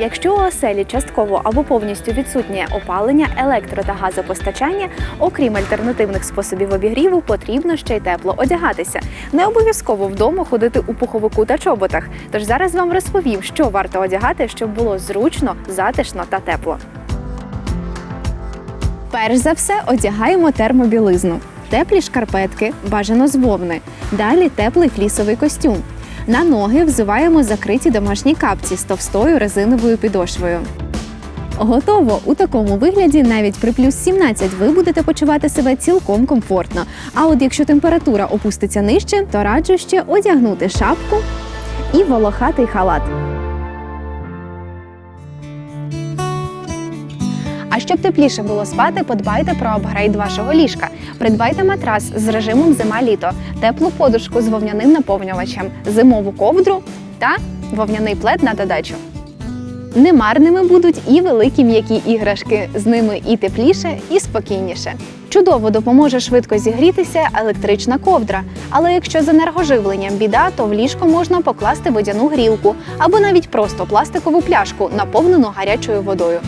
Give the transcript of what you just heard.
Якщо у оселі частково або повністю відсутнє опалення, електро та газопостачання, окрім альтернативних способів обігріву, потрібно ще й тепло одягатися. Не обов'язково вдома ходити у пуховику та чоботах. Тож зараз вам розповім, що варто одягати, щоб було зручно, затишно та тепло. Перш за все одягаємо термобілизну. Теплі шкарпетки, бажано з вовни. Далі теплий флісовий костюм. На ноги взуваємо закриті домашні капці з товстою резиновою підошвою. Готово! У такому вигляді навіть при плюс 17 ви будете почувати себе цілком комфортно. А от якщо температура опуститься нижче, то раджу ще одягнути шапку і волохатий халат. Щоб тепліше було спати, подбайте про апгрейд вашого ліжка. Придбайте матрас з режимом зима-літо, теплу подушку з вовняним наповнювачем, зимову ковдру та вовняний плед на додачу. Немарними будуть і великі м'які іграшки. З ними і тепліше, і спокійніше. Чудово допоможе швидко зігрітися електрична ковдра. Але якщо з енергоживленням біда, то в ліжко можна покласти водяну грілку або навіть просто пластикову пляшку, наповнену гарячою водою.